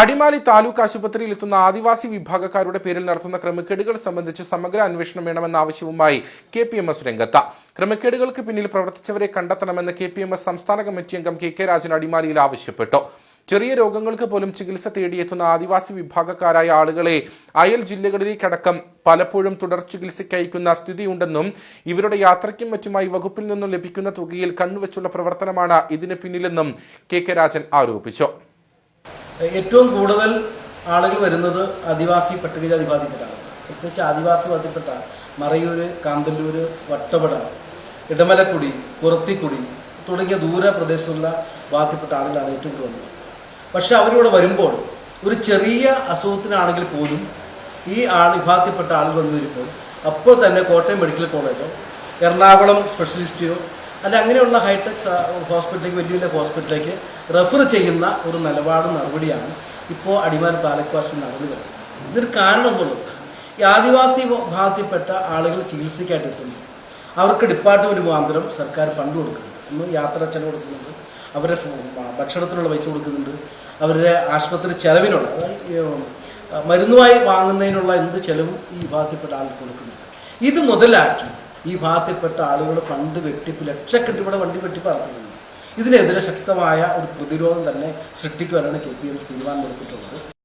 അടിമാലി താലൂക്ക് ആശുപത്രിയിൽ എത്തുന്ന ആദിവാസി വിഭാഗക്കാരുടെ പേരിൽ നടത്തുന്ന ക്രമക്കേടുകൾ സംബന്ധിച്ച് സമഗ്ര അന്വേഷണം വേണമെന്ന ആവശ്യവുമായി കെ പി എം എസ് രംഗത്ത്. ക്രമക്കേടുകൾക്ക് പിന്നിൽ പ്രവർത്തിച്ചവരെ കണ്ടെത്തണമെന്ന് കെ പി എം എസ് സംസ്ഥാന കമ്മിറ്റി അംഗം കെ കെ രാജൻ അടിമാലിയിൽ ആവശ്യപ്പെട്ടു. ചെറിയ രോഗങ്ങൾക്ക് പോലും ചികിത്സ തേടിയെത്തുന്ന ആദിവാസി വിഭാഗക്കാരായ ആളുകളെ അയൽ ജില്ലകളിലേക്കടക്കം പലപ്പോഴും തുടർ ചികിത്സയ്ക്ക് അയക്കുന്ന സ്ഥിതിയുണ്ടെന്നും ഇവരുടെ യാത്രയ്ക്കും മറ്റുമായി വകുപ്പിൽ നിന്നും ലഭിക്കുന്ന തുകയിൽ കണ്ണുവച്ചുള്ള പ്രവർത്തനമാണ് ഇതിന് പിന്നിലെന്നും കെ കെ രാജൻ ആരോപിച്ചു. ഏറ്റവും കൂടുതൽ ആളുകൾ വരുന്നത് ആദിവാസി പട്ടികജാതി ബാധിപ്പെട്ടാണ് പ്രത്യേകിച്ച് ആദിവാസി ബാധിപ്പെട്ട മറയൂര് കാന്തല്ലൂര് വട്ടവട ഇടമലക്കുടി കുറത്തിക്കുടി തുടങ്ങിയ ദൂര പ്രദേശത്തുള്ള ബാധിപ്പെട്ട ആളുകളാണ് ഏറ്റവും കൂടുതൽ വന്നത്. പക്ഷെ അവരിവിടെ വരുമ്പോൾ ഒരു ചെറിയ അസുഖത്തിനാണെങ്കിൽ പോലും ഈ ആൾ വിഭാഗത്തിൽപ്പെട്ട ആളുകൾ വന്നു വരുമ്പോൾ അപ്പോൾ തന്നെ കോട്ടയം മെഡിക്കൽ കോളേജോ എറണാകുളം സ്പെഷ്യലിസ്റ്റിയോ അല്ല അങ്ങനെയുള്ള ഹൈടെക് ഹോസ്പിറ്റലിലേക്ക് വലിയ വലിയ ഹോസ്പിറ്റലിലേക്ക് റെഫർ ചെയ്യുന്ന ഒരു നിലപാടും നടപടിയാണ് ഇപ്പോൾ അടിമാലി താലൂക്ക് ആശുപത്രി നടന്നു വരുന്നത്. ഇതൊരു കാരണം എന്നുള്ളത് ഈ ആദിവാസി വിഭാഗത്തിൽപ്പെട്ട ആളുകൾ ചികിത്സയ്ക്കായിട്ട് എത്തുന്നു. അവർക്ക് ഡിപ്പാർട്ട്മെന്റ് മുഖാന്തരം സർക്കാർ ഫണ്ട് കൊടുക്കുന്നുണ്ട്. ഒന്ന് യാത്രാ ചെലവ് കൊടുക്കുന്നുണ്ട്. അവരുടെ ഭക്ഷണത്തിനുള്ള പൈസ കൊടുക്കുന്നുണ്ട്. അവരുടെ ആശുപത്രി ചെലവിനുള്ള മരുന്നുമായി വാങ്ങുന്നതിനുള്ള എന്ത് ചെലവും ഈ വിഭാഗത്തിൽപ്പെട്ട ആൾക്ക് കൊടുക്കുന്നുണ്ട്. ഇത് മുതലാക്കി ഈ ഭാഗത്തിൽപ്പെട്ട ആളുകൾ ഫണ്ട് വെട്ടിപ്പ് ലക്ഷക്കെട്ട് ഇവിടെ വണ്ടി വെട്ടിപ്പ് നടത്തുന്നുണ്ട്. ഇതിനെതിരെ ശക്തമായ ഒരു പ്രതിരോധം തന്നെ സൃഷ്ടിക്കുവാനാണ് കെ പി എം തീരുമാനം എടുത്തിട്ടുള്ളത്